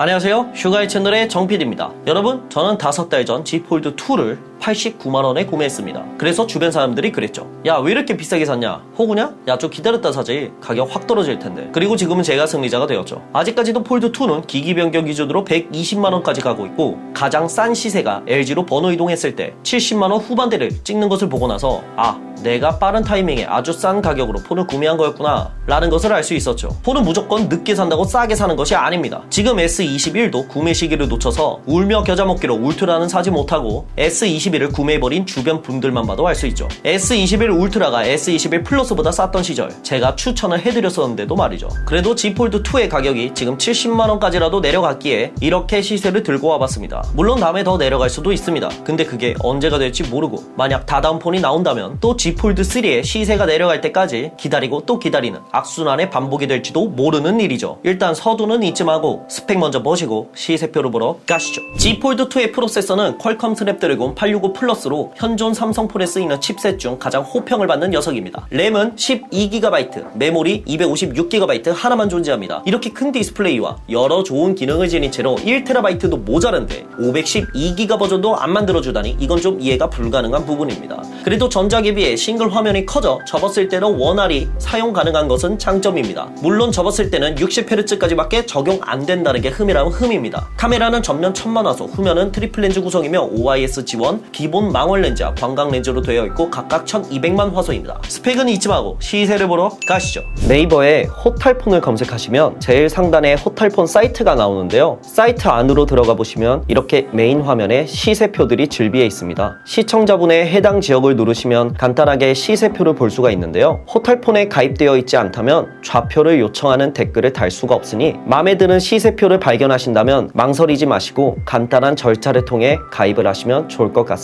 안녕하세요. 슈가의 채널의 정PD입니다. 여러분, 저는 다섯 달 전 G 폴드 2를 89만 원에 구매했습니다. 그래서 주변 사람들이 그랬죠. 야, 왜 이렇게 비싸게 샀냐? 호구냐? 야, 좀 기다렸다 사지. 가격 확 떨어질 텐데. 그리고 지금은 제가 승리자가 되었죠. 아직까지도 폴드 2는 기기 변경 기준으로 120만 원까지 가고 있고, 가장 싼 시세가 LG로 번호 이동했을 때 70만 원 후반대를 찍는 것을 보고 나서, 아, 내가 빠른 타이밍에 아주 싼 가격으로 폰을 구매한 거였구나 라는 것을 알 수 있었죠 폰은 무조건 늦게 산다고 싸게 사는 것이 아닙니다 지금 S21도 구매 시기를 놓쳐서 울며 겨자 먹기로 울트라는 사지 못하고 S21 을 구매해버린 주변 분들만 봐도 알 수 있죠 S21 울트라가 S21 플러스보다 쌌던 시절 제가 추천을 해드렸었는데도 말이죠 그래도 G 폴드 2의 가격이 지금 70만원까지라도 내려갔기에 이렇게 시세를 들고 와봤습니다 물론 다음에 더 내려갈 수도 있습니다 근데 그게 언제가 될지 모르고 만약 다다음 폰이 나온다면 또 G 폴드 3의 시세가 내려갈 때까지 기다리고 또 기다리는 악순환의 반복이 될지도 모르는 일이죠. 일단 서두는 잊지 말고 스펙 먼저 보시고 시세표를 보러 가시죠. G 폴드 2의 프로세서는 퀄컴 스냅드래곤 865 플러스로 현존 삼성폰에 쓰이는 칩셋 중 가장 호평을 받는 녀석입니다. 램은 12GB, 메모리 256GB 하나만 존재합니다. 이렇게 큰 디스플레이와 여러 좋은 기능을 지닌 채로 1TB도 모자란데 512GB 버전도 안 만들어주다니 이건 좀 이해가 불가능한 부분입니다. 그래도 전작에 비해 싱글 화면이 커져 접었을 때는 원활히 사용 가능한 것은 장점입니다. 물론 접었을 때는 60Hz까지밖에 적용 안 된다는 게 흠이라면 흠입니다. 카메라는 전면 천만 화소, 후면은 트리플 렌즈 구성이며 OIS 지원, 기본 망원 렌즈와 광각 렌즈로 되어 있고 각각 1200만 화소입니다. 스펙은 잊지 말고 시세를 보러 가시죠. 네이버에 호탈폰을 검색하시면 제일 상단에 호탈폰 사이트가 나오는데요. 사이트 안으로 들어가 보시면 이렇게 메인 화면에 시세표들이 즐비해 있습니다. 시청자분의 해당 지역을 누르시면 간단하게 시세표를 볼 수가 있는데요. 호텔폰에 가입되어 있지 않다면 좌표를 요청하는 댓글을 달 수가 없으니 마음에 드는 시세표를 발견하신다면 망설이지 마시고 간단한 절차를 통해 가입을 하시면 좋을 것 같습니다.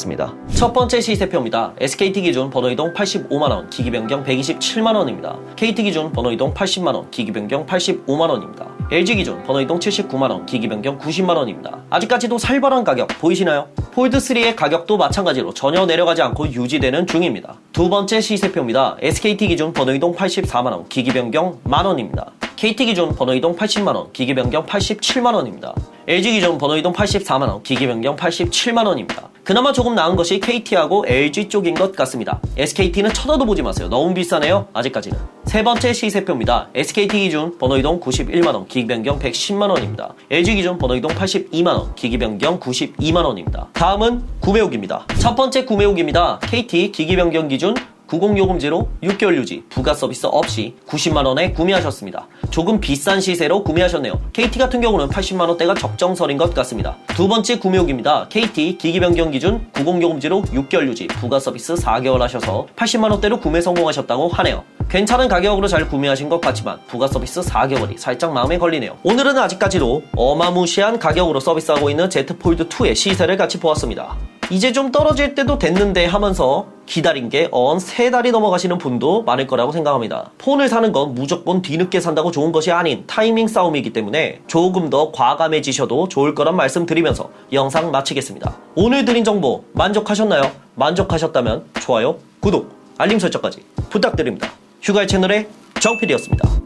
첫 번째 시세표입니다. SKT 기준 번호 이동 85만원, 기기 변경 127만원입니다. KT 기준 번호 이동 80만원, 기기 변경 85만원입니다. LG 기준 번호 이동 79만원, 기기 변경 90만원입니다. 아직까지도 살벌한 가격 보이시나요? 폴드3의 가격도 마찬가지로 전혀 내려가지 않고 유지되는 중입니다. 두 번째 시세표입니다. SKT 기준 번호 이동 84만원, 기기 변경 만원입니다. KT 기준 번호 이동 80만원, 기기 변경 87만원입니다. LG 기준 번호 이동 84만원, 기기 변경 87만원입니다. 그나마 조금 나은 것이 KT하고 LG 쪽인 것 같습니다. SKT는 쳐다도 보지 마세요. 너무 비싸네요. 아직까지는. 세 번째 시세표입니다. SKT 기준 번호 이동 91만원, 기기 변경 110만원입니다. LG 기준 번호 이동 82만원, 기기 변경 92만원입니다. 다음은 구매후기입니다. 첫 번째 구매후기입니다. KT 기기 변경 기준 90요금제로 6개월 유지, 부가 서비스 없이 90만원에 구매하셨습니다. 조금 비싼 시세로 구매하셨네요. KT 같은 경우는 80만원대가 적정선인 것 같습니다. 두 번째 구매후기입니다. KT 기기 변경 기준 90요금제로 6개월 유지, 부가 서비스 4개월 하셔서 80만원대로 구매 성공하셨다고 하네요. 괜찮은 가격으로 잘 구매하신 것 같지만 부가 서비스 4개월이 살짝 마음에 걸리네요. 오늘은 아직까지도 어마무시한 가격으로 서비스하고 있는 Z 폴드 2의 시세를 같이 보았습니다. 이제 좀 떨어질 때도 됐는데 하면서 기다린 게 언 세 달이 넘어가시는 분도 많을 거라고 생각합니다. 폰을 사는 건 무조건 뒤늦게 산다고 좋은 것이 아닌 타이밍 싸움이기 때문에 조금 더 과감해지셔도 좋을 거란 말씀드리면서 영상 마치겠습니다. 오늘 드린 정보 만족하셨나요? 만족하셨다면 좋아요, 구독, 알림 설정까지 부탁드립니다. 휴가의 채널의 정필이었습니다.